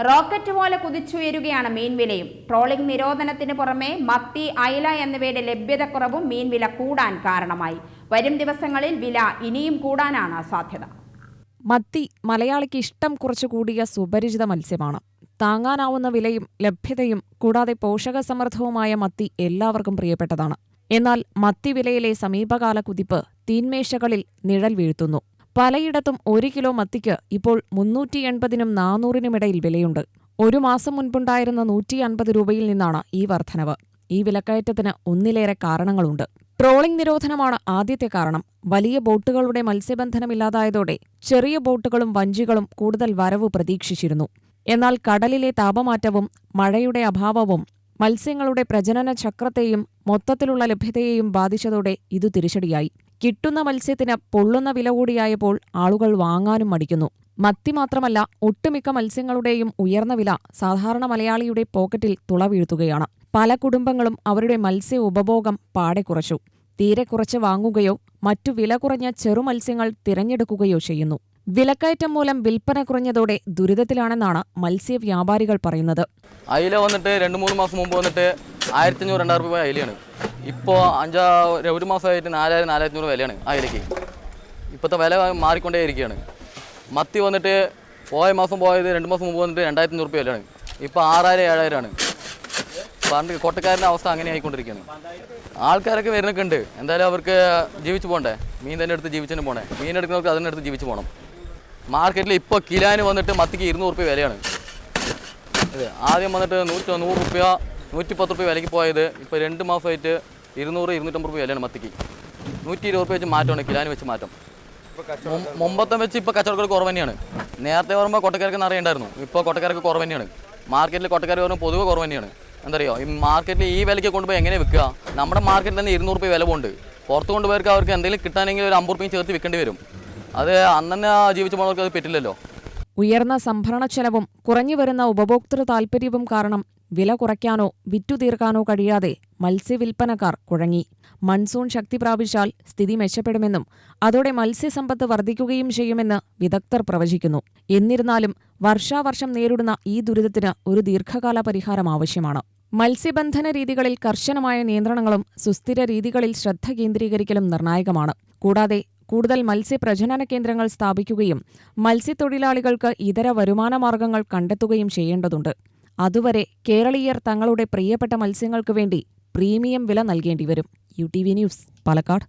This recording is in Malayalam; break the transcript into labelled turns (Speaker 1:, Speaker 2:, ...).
Speaker 1: റോക്കറ്റ് പോലെ കുതിച്ചുയരുകയാണ് മീൻവിലയും ട്രോളിംഗ് നിരോധനത്തിന് പുറമെ മത്തി അയല എന്നിവയുടെ ലഭ്യതക്കുറവും മീൻവില കൂടാൻ കാരണമായി. വരും ദിവസങ്ങളിൽ വില ഇനിയും കൂടാനാണ് സാധ്യത.
Speaker 2: മത്തി മലയാളിക്ക് ഇഷ്ടം കുറച്ചു കൂടിയ സുപരിചിത മത്സ്യമാണ്. താങ്ങാനാവുന്ന വിലയും ലഭ്യതയും കൂടാതെ പോഷകസമൃദ്ധവുമായ മത്തി എല്ലാവർക്കും പ്രിയപ്പെട്ടതാണ്. എന്നാൽ മത്തി വിലയിലെ സമീപകാല കുതിപ്പ് തീന്മേശകളിൽ നിഴൽ വീഴ്ത്തുന്നു. പലയിടത്തും ഒരു കിലോ മത്തിക്ക് ഇപ്പോൾ മുന്നൂറ്റി എൺപതിനും നാനൂറിനുമിടയിൽ വിലയുണ്ട്. ഒരു മാസം മുൻപുണ്ടായിരുന്ന നൂറ്റി അൻപത് രൂപയിൽ നിന്നാണ് ഈ വർധനവ്. ഈ വിലക്കയറ്റത്തിന് ഒന്നിലേറെ കാരണങ്ങളുണ്ട്. ട്രോളിംഗ് നിരോധനമാണ് ആദ്യത്തെ കാരണം. വലിയ ബോട്ടുകളുടെ മത്സ്യബന്ധനമില്ലാതായതോടെ ചെറിയ ബോട്ടുകളും വഞ്ചികളും കൂടുതൽ വരവ് പ്രതീക്ഷിച്ചിരുന്നു. എന്നാൽ കടലിലെ താപമാറ്റവും മഴയുടെ അഭാവവും മത്സ്യങ്ങളുടെ പ്രജനന ചക്രത്തെയും മൊത്തത്തിലുള്ള ലഭ്യതയെയും ബാധിച്ചതോടെ ഇതു തിരിച്ചടിയായി. കിട്ടുന്ന മത്സ്യത്തിന് പൊള്ളുന്ന വില കൂടിയായപ്പോൾ ആളുകൾ വാങ്ങാനും മടിക്കുന്നു. മത്തി മാത്രമല്ല ഒട്ടുമിക്ക മത്സ്യങ്ങളുടെയും ഉയർന്ന വില സാധാരണ മലയാളിയുടെ പോക്കറ്റിൽ തുളവീഴ്ത്തുകയാണ് പല കുടുംബങ്ങളും അവരുടെ മത്സ്യ ഉപഭോഗം പാടെ കുറച്ചു. തീരെ കുറച്ച് വാങ്ങുകയോ മറ്റു വില കുറഞ്ഞ ചെറുമത്സ്യങ്ങൾ തിരഞ്ഞെടുക്കുകയോ ചെയ്യുന്നു. വിലക്കയറ്റം മൂലം വിൽപ്പന കുറഞ്ഞതോടെ ദുരിതത്തിലാണെന്നാണ് മത്സ്യ വ്യാപാരികൾ പറയുന്നത്.
Speaker 3: അയില വന്നിട്ട് രണ്ട് മൂന്ന് മാസം മുമ്പ് വന്നിട്ട് ആയിരത്തി അഞ്ഞൂറ് രണ്ടായിരം രൂപ അയിലയാണ്. ഇപ്പോൾ അഞ്ചാ ഒരു മാസമായിട്ട് നാലായിരം നാലായിരത്തി അഞ്ഞൂറ് വിലയാണ് ആ ഇലയ്ക്ക് ഇപ്പോഴത്തെ വില മാറിക്കൊണ്ടേ ഇരിക്കുകയാണ്. മത്തി വന്നിട്ട് പോയ മാസം പോയത് രണ്ട് മാസം മുമ്പ് വന്നിട്ട് രണ്ടായിരത്തി രൂപ വിലയാണ്. ഇപ്പോൾ ആറായിരം ഏഴായിരമാണ്. പണ്ട് കൊട്ടക്കാരന്റെ അവസ്ഥ അങ്ങനെ ആയിക്കൊണ്ടിരിക്കുകയാണ്. ആൾക്കാരൊക്കെ വരുന്നൊക്കെ ഉണ്ട് എന്തായാലും അവർക്ക് ജീവിച്ചു പോകണ്ടേ മീൻ തന്നെ എടുത്ത് ജീവിച്ചു പോകണേ മീൻ എടുക്കുന്നവർക്ക് അതിന്റെ അടുത്ത് ജീവിച്ചു പോകണം മാർക്കറ്റിൽ ഇപ്പോൾ കിലോന് വന്നിട്ട് മത്തിക്ക് ഇരുന്നൂറ് രൂപ വിലയാണ്. ഇത് ആദ്യം വന്നിട്ട് നൂറ്റി നൂറ് റുപ്യ നൂറ്റി പത്ത് റുപ്യ വിലയ്ക്ക് പോയത് ഇപ്പോൾ രണ്ട് മാസമായിട്ട് ഇരുന്നൂറ് ഇരുന്നൂറ്റമ്പത് രൂപ വിലയാണ് മത്തിക്ക്. നൂറ്റി ഇരുപത് രൂപ വെച്ച് മാറ്റമാണ് കിലാനി വെച്ച് മാറ്റം. മുമ്പത്തെ വെച്ച് ഇപ്പോൾ കച്ചവടക്കാർ കുറവ് തന്നെയാണ്. നേരത്തെ പറയുമ്പോൾ കൊട്ടക്കാർക്ക് നിറയുണ്ടായിരുന്നു ഇപ്പോൾ കൊട്ടക്കാർക്ക് കുറവ് തന്നെയാണ്. മാർക്കറ്റിൽ കൊട്ടക്കാർ പറയുമ്പോൾ പൊതുവെ കുറവ് തന്നെയാണ്. എന്താ പറയുക ഈ മാർക്കറ്റിൽ ഈ വിലയ്ക്ക് കൊണ്ടുപോയി എങ്ങനെ വിൽക്കുക? നമ്മുടെ മാർക്കറ്റിൽ തന്നെ ഇരുന്നൂറ് രൂപ വില പോകുന്നുണ്ട് പുറത്ത് കൊണ്ടുപോയവർക്ക് അവർക്ക് എന്തെങ്കിലും കിട്ടാനെങ്കിൽ ഒരു അമ്പത് രൂപയും ചേർത്ത് വിൽക്കേണ്ടി വരും. അത് അന്നെ ജീവിച്ചു പോകുന്നവർക്ക് അത് പറ്റില്ലല്ലോ.
Speaker 2: ഉയർന്ന സംഭരണ ചെലവും കുറഞ്ഞുവരുന്ന ഉപഭോക്തൃ താൽപര്യവും കാരണം വില കുറയ്ക്കാനോ വിറ്റുതീർക്കാനോ കഴിയാതെ മത്സ്യവിൽപ്പനക്കാർ കുഴങ്ങി. മൺസൂൺ ശക്തി പ്രാപിച്ചാൽ സ്ഥിതി മെച്ചപ്പെടുമെന്നും അതോടെ മത്സ്യസമ്പത്ത് വർദ്ധിക്കുകയും ചെയ്യുമെന്ന് വിദഗ്ധർ പ്രവചിക്കുന്നു. എന്നിരുന്നാലും വർഷാവർഷം നേരിടുന്ന ഈ ദുരിതത്തിന് ഒരു ദീർഘകാല പരിഹാരം ആവശ്യമാണ്. മത്സ്യബന്ധന രീതികളിൽ കർശനമായ നിയന്ത്രണങ്ങളും സുസ്ഥിര രീതികളിൽ ശ്രദ്ധ കേന്ദ്രീകരിക്കലും നിർണായകമാണ്. കൂടാതെ കൂടുതൽ മത്സ്യപ്രജനന കേന്ദ്രങ്ങൾ സ്ഥാപിക്കുകയും മത്സ്യത്തൊഴിലാളികൾക്ക് ഇതര വരുമാനമാർഗങ്ങൾ കണ്ടെത്തുകയും ചെയ്യേണ്ടതുണ്ട്. അതുവരെ കേരളീയർ തങ്ങളുടെ പ്രിയപ്പെട്ട മത്സ്യങ്ങൾക്ക് വേണ്ടി പ്രീമിയം വില നൽകേണ്ടിവരും. U T V news Palakkad.